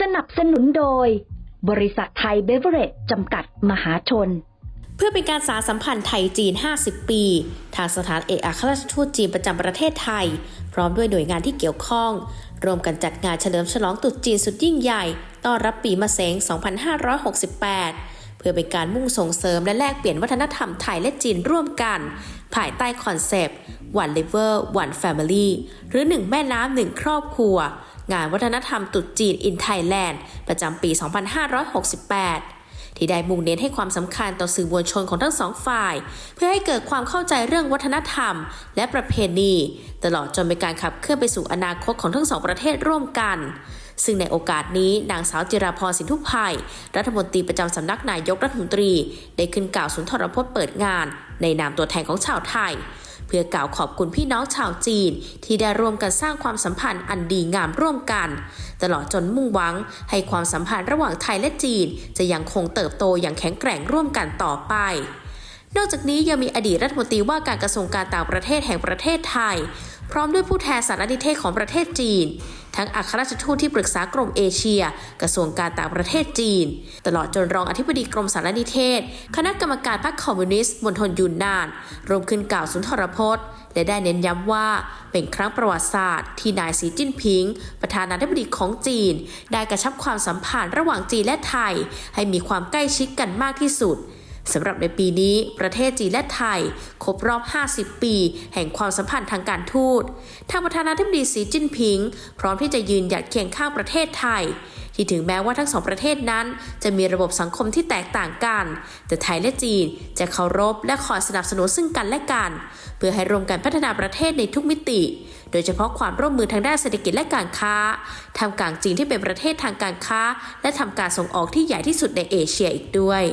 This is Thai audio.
สนับสนุนโดย บริษัทไทยเบเวอเรจจำกัดมหาชน เพื่อเป็นการสานสัมพันธ์ไทยจีน 50 ปี ทางสถานเอกอัครราชทูตจีนประจำประเทศไทย พร้อมด้วยหน่วยงานที่เกี่ยวข้อง ร่วมกันจัดงานเฉลิมฉลองตรุษจีนสุดยิ่งใหญ่ ต้อนรับปีมะเสง 2568 เพื่อเป็นการมุ่งส่งเสริมและแลกเปลี่ยนวัฒนธรรมไทยและจีนร่วมกัน ภายใต้คอนเซปต์ one liver one family หรือหนึ่งแม่น้ำหนึ่งครอบครัว งานวัฒนธรรมตรุษจีน in Thailand ประจำปี 2568 ที่ได้มุ่งเน้นให้ความสำคัญต่อสื่อมวลชนของทั้งสองฝ่าย เพื่อให้เกิดความเข้าใจเรื่องวัฒนธรรม และประเพณี ตลอดจนเป็นการขับเคลื่อนไปสู่อนาคตของทั้งสองประเทศร่วมกันซึ่งในโอกาสนี้นางสาวจิราพรสินทุพไพยรัฐมนตรีประจำสำนักนายกรัฐมนตรี ได้ขึ้นกล่าวสุนทรพจน์เปิดงาน ในนามตัวแทนของชาวไทย พื่อกล่าวขอบคุณพี่น้องชาวจีน ที่ได้ร่วมกันสร้างความสัมพันธ์อันดีงามร่วมกัน ตลอดจนมุ่งหวังให้ความสัมพันธ์ระหว่างไทยและจีน จะยังคงเติบโตอย่างแข็งแกร่งร่วมกันต่อไปนอกจากนี้ยังมีอดีตรัฐมนตรีว่าการกระทรวงการต่างประเทศแห่งประเทศไทย พร้อมด้วยผู้แทนสารนิเทศของประเทศจีน ทั้งอัครราชทูตที่ปรึกษากรมเอเชีย กระทรวงการต่างประเทศจีน ตลอดจนรองอธิบดีกรมสารนิเทศ คณะกรรมการพรรคคอมมิวนิสต์มณฑลยูนนาน รวมขึ้นกล่าวสุนทรพจน์และได้เน้นย้ำว่าเป็นครั้งประวัติศาสตร์ที่นายสีจิ้นผิง ประธานาธิบดีของจีน ได้กระชับความสัมพันธ์ระหว่างจีนและไทย ให้มีความใกล้ชิดกันมากที่สุด สำหรับในปีนี้ประเทศจีนและไทย ครบรอบ 50 ปี แห่งความสัมพันธ์ทางการทูต ทางประธานาธิบดีสีจิ้นผิง พร้อมที่จะยืนหยัดเคียงข้างประเทศไทย ที่ถึงแม้ว่าทั้งสองประเทศนั้น จะมีระบบสังคมที่แตกต่างกัน แต่ไทยและจีนจะเคารพและคอยสนับสนุนซึ่งกันและกัน เพื่อให้ร่วมกันพัฒนาประเทศในทุกมิติ โดยเฉพาะความร่วมมือทางด้านเศรษฐกิจและการค้าทำกลางจีนที่เป็นประเทศทางการค้า และทำการส่งออกที่ใหญ่ที่สุดในเอเชียอีกด้วย